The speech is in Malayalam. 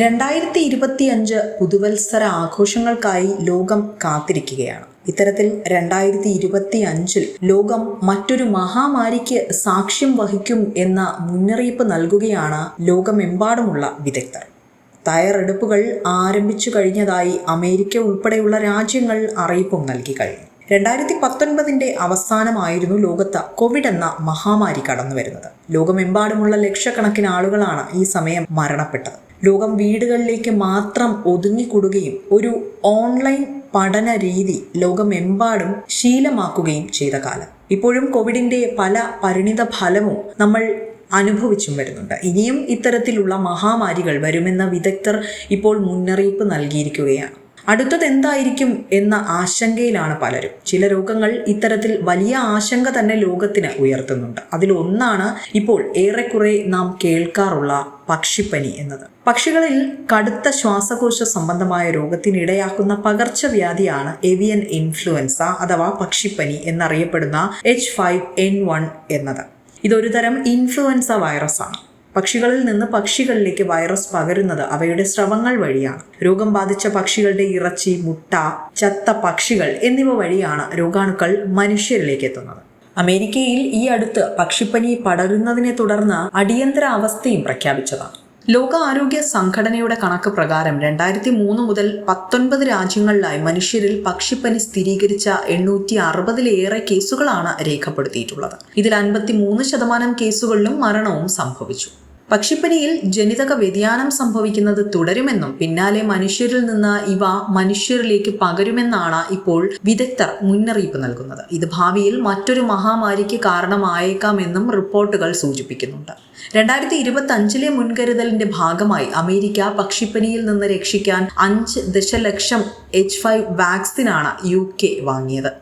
രണ്ടായിരത്തി ഇരുപത്തി അഞ്ച് പുതുവത്സര ആഘോഷങ്ങൾക്കായി ലോകം കാത്തിരിക്കുകയാണ്. ഇത്തരത്തിൽ രണ്ടായിരത്തി ഇരുപത്തി അഞ്ചിൽ ലോകം മറ്റൊരു മഹാമാരിക്ക് സാക്ഷ്യം വഹിക്കും എന്ന മുന്നറിയിപ്പ് നൽകുകയാണ് ലോകമെമ്പാടുമുള്ള വിദഗ്ധർ. തയ്യാറെടുപ്പുകൾ ആരംഭിച്ചു കഴിഞ്ഞതായി അമേരിക്ക ഉൾപ്പെടെയുള്ള രാജ്യങ്ങൾ അറിയിപ്പും നൽകി കഴിഞ്ഞു. രണ്ടായിരത്തി പത്തൊൻപതിന്റെ അവസാനമായിരുന്നു ലോകത്ത് കോവിഡ് എന്ന മഹാമാരി കടന്നു വരുന്നത് ലോകമെമ്പാടുമുള്ള ലക്ഷക്കണക്കിന് ആളുകളാണ് ഈ സമയം മരണപ്പെട്ടത്. ലോകം വീടുകളിലേക്ക് മാത്രം ഒതുങ്ങിക്കൂടുകയും ഒരു ഓൺലൈൻ പഠന രീതി ലോകമെമ്പാടും ശീലമാക്കുകയും ചെയ്ത കാലം. ഇപ്പോഴും കോവിഡിന്റെ പല പരിണിത ഫലവും നമ്മൾ അനുഭവിച്ചും വരുന്നുണ്ട്. ഇനിയും ഇത്തരത്തിലുള്ള മഹാമാരികൾ വരുമെന്ന വിദഗ്ധർ ഇപ്പോൾ മുന്നറിയിപ്പ് നൽകിയിരിക്കുകയാണ്. അടുത്തത് എന്തായിരിക്കും എന്ന ആശങ്കയിലാണ് പലരും. ചില രോഗങ്ങൾ ഇത്തരത്തിൽ വലിയ ആശങ്ക തന്നെ ലോകത്തിന് ഉയർത്തുന്നുണ്ട്. അതിലൊന്നാണ് ഇപ്പോൾ ഏറെക്കുറെ നാം കേൾക്കാറുള്ള പക്ഷിപ്പനി എന്നത്. പക്ഷികളിൽ കടുത്ത ശ്വാസകോശ സംബന്ധമായ രോഗത്തിനിടയാക്കുന്ന പകർച്ചവ്യാധിയാണ് എവിയൻ ഇൻഫ്ലുവൻസ അഥവാ പക്ഷിപ്പനി എന്നറിയപ്പെടുന്ന എച്ച് ഫൈവ് എൻ വൺ എന്നത്. ഇതൊരു തരം ഇൻഫ്ലുവൻസ വൈറസാണ്. പക്ഷികളിൽ നിന്ന് പക്ഷികളിലേക്ക് വൈറസ് പകരുന്നത് അവയുടെ സ്രവങ്ങൾ വഴിയാണ്. രോഗം ബാധിച്ച പക്ഷികളുടെ ഇറച്ചി മുട്ട ചത്ത പക്ഷികൾ എന്നിവ വഴിയാണ് രോഗാണുക്കൾ മനുഷ്യരിലേക്ക് എത്തുന്നത്. അമേരിക്കയിൽ ഈ അടുത്ത് പക്ഷിപ്പനി പടരുന്നതിനെ തുടർന്ന് അടിയന്തര അവസ്ഥയും പ്രഖ്യാപിച്ചതാണ്. ലോക ആരോഗ്യ സംഘടനയുടെ കണക്ക് പ്രകാരം രണ്ടായിരത്തി മൂന്ന് മുതൽ പത്തൊൻപത് രാജ്യങ്ങളിലായി മനുഷ്യരിൽ പക്ഷിപ്പനി സ്ഥിരീകരിച്ച എണ്ണൂറ്റി അറുപതിലേറെ കേസുകളാണ് രേഖപ്പെടുത്തിയിട്ടുള്ളത്. ഇതിൽ അൻപത്തി മൂന്ന് ശതമാനം കേസുകളിലും മരണവും സംഭവിച്ചു. പക്ഷിപ്പനിയിൽ ജനിതക വ്യതിയാനം സംഭവിക്കുന്നത് തുടരുമെന്നും പിന്നാലെ മനുഷ്യരിൽ നിന്ന് ഇവ മനുഷ്യരിലേക്ക് പകരുമെന്നാണ് ഇപ്പോൾ വിദഗ്ധർ മുന്നറിയിപ്പ് നൽകുന്നത്. ഇത് ഭാവിയിൽ മറ്റൊരു മഹാമാരിക്ക് കാരണമായേക്കാമെന്നും റിപ്പോർട്ടുകൾ സൂചിപ്പിക്കുന്നുണ്ട്. രണ്ടായിരത്തി ഇരുപത്തി അഞ്ചിലെ മുൻകരുതലിന്റെ ഭാഗമായി അമേരിക്ക പക്ഷിപ്പനിയിൽ നിന്ന് രക്ഷിക്കാൻ അഞ്ച് ദശലക്ഷം എച്ച് ഫൈവ് വാക്സിനാണ് യു കെ വാങ്ങിയത്.